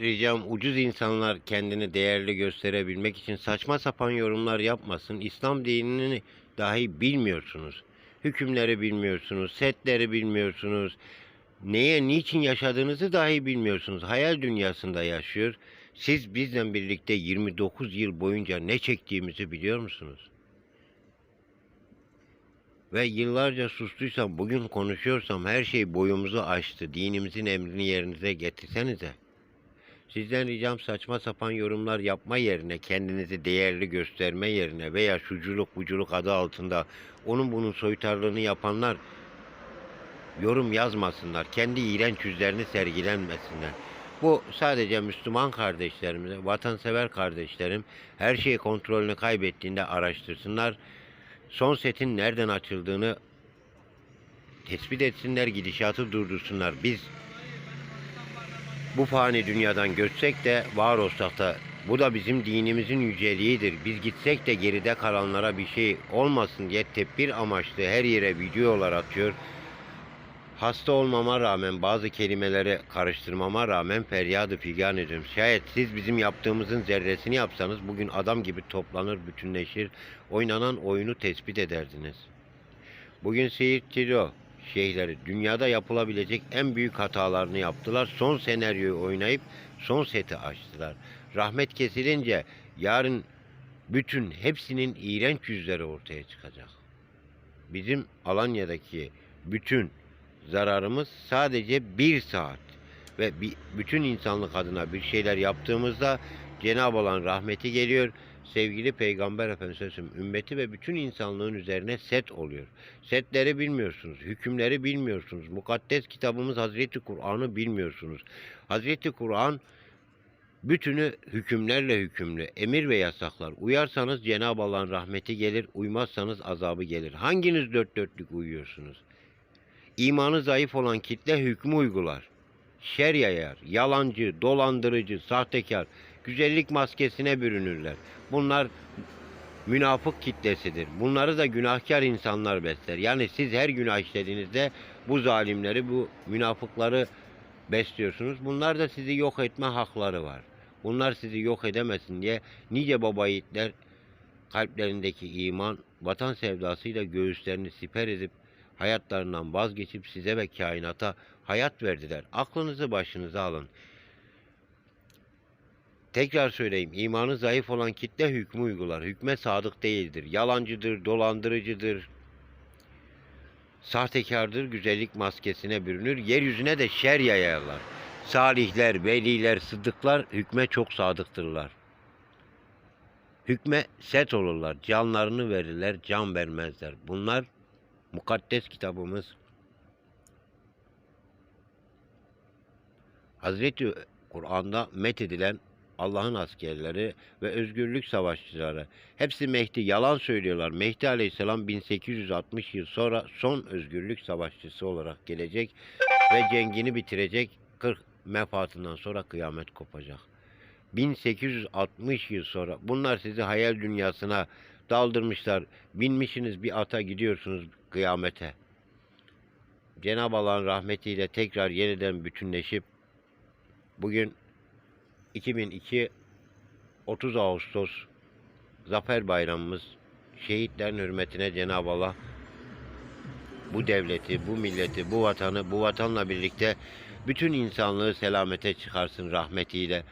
ricam ucuz insanlar kendini değerli gösterebilmek için saçma sapan yorumlar yapmasın. İslam dinini dahi bilmiyorsunuz. Hükümleri bilmiyorsunuz, setleri bilmiyorsunuz. Neye, niçin yaşadığınızı dahi bilmiyorsunuz. Hayal dünyasında yaşıyor. Siz bizle birlikte 29 yıl boyunca ne çektiğimizi biliyor musunuz? Ve yıllarca sustuysam, bugün konuşuyorsam her şey boyumuzu aştı. Dinimizin emrini yerinize getirsenize. Sizden ricam saçma sapan yorumlar yapma yerine, kendinizi değerli gösterme yerine veya şuculuk buculuk adı altında onun bunun soytarlığını yapanlar yorum yazmasınlar. Kendi iğrenç yüzlerini sergilenmesinler. Bu sadece Müslüman kardeşlerimize, vatansever kardeşlerim her şeyi kontrolünü kaybettiğinde araştırsınlar. Son setin nereden açıldığını tespit etsinler, gidişatı durdursunlar. Biz bu fani dünyadan göçsek de var olsak da bu da bizim dinimizin yüceliğidir. Biz gitsek de geride kalanlara bir şey olmasın diye tedbir amaçlı her yere videolar atıyor. Hasta olmama rağmen bazı kelimeleri karıştırmama rağmen feryadı figan ediyorum. Şayet siz bizim yaptığımızın zerresini yapsanız bugün adam gibi toplanır, bütünleşir, oynanan oyunu tespit ederdiniz. Bugün Seyit Cilo şeyhleri dünyada yapılabilecek en büyük hatalarını yaptılar. Son senaryoyu oynayıp son seti açtılar. Rahmet kesilince yarın bütün hepsinin iğrenç yüzleri ortaya çıkacak. Bizim Alanya'daki bütün zararımız sadece bir saat ve bütün insanlık adına bir şeyler yaptığımızda Cenab-ı Allah'ın rahmeti geliyor. Sevgili Peygamber Efendimiz'in ümmeti ve bütün insanlığın üzerine set oluyor. Setleri bilmiyorsunuz, hükümleri bilmiyorsunuz. Mukaddes kitabımız Hazreti Kur'an'ı bilmiyorsunuz. Hazreti Kur'an bütünü hükümlerle hükümlü, emir ve yasaklar. Uyarsanız Cenab-ı Allah'ın rahmeti gelir, uymazsanız azabı gelir. Hanginiz dört dörtlük uyuyorsunuz? İmanı zayıf olan kitle hükmü uygular. Şer yayar, yalancı, dolandırıcı, sahtekar, güzellik maskesine bürünürler. Bunlar münafık kitlesidir. Bunları da günahkar insanlar besler. Yani siz her günah işlediğinizde bu zalimleri, bu münafıkları besliyorsunuz. Bunlar da sizi yok etme hakları var. Bunlar sizi yok edemesin diye nice baba yiğitler kalplerindeki iman, vatan sevdasıyla göğüslerini siper edip hayatlarından vazgeçip size ve kainata hayat verdiler. Aklınızı başınıza alın. Tekrar söyleyeyim, imanı zayıf olan kitle hükmü uygular. Hükme sadık değildir. Yalancıdır, dolandırıcıdır, sahtekardır, güzellik maskesine bürünür. Yeryüzüne de şer yayarlar. Salihler, veliler, sıddıklar hükme çok sadıktırlar. Hükme set olurlar, canlarını verirler, can vermezler. Bunlar mukaddes kitabımız Hazreti Kur'an'da methedilen Allah'ın askerleri ve özgürlük savaşçıları. Hepsi Mehdi yalan söylüyorlar. Mehdi Aleyhisselam 1860 yıl sonra son özgürlük savaşçısı olarak gelecek ve cengini bitirecek. 40 mefatından sonra kıyamet kopacak. 1860 yıl sonra bunlar sizi hayal dünyasına daldırmışlar. Binmişsiniz bir ata gidiyorsunuz kıyamete. Cenab-ı Allah'ın rahmetiyle tekrar yeniden bütünleşip bugün 2002 30 Ağustos Zafer Bayramımız şehitlerin hürmetine Cenab-ı Allah bu devleti, bu milleti, bu vatanı, bu vatanla birlikte bütün insanlığı selamete çıkarsın rahmetiyle.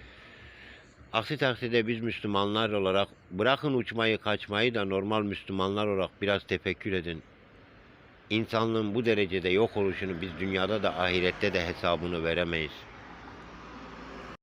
Aksi takdirde biz Müslümanlar olarak bırakın uçmayı kaçmayı da normal Müslümanlar olarak biraz tefekkür edin. İnsanlığın bu derecede yok oluşunu biz dünyada da ahirette de hesabını veremeyiz.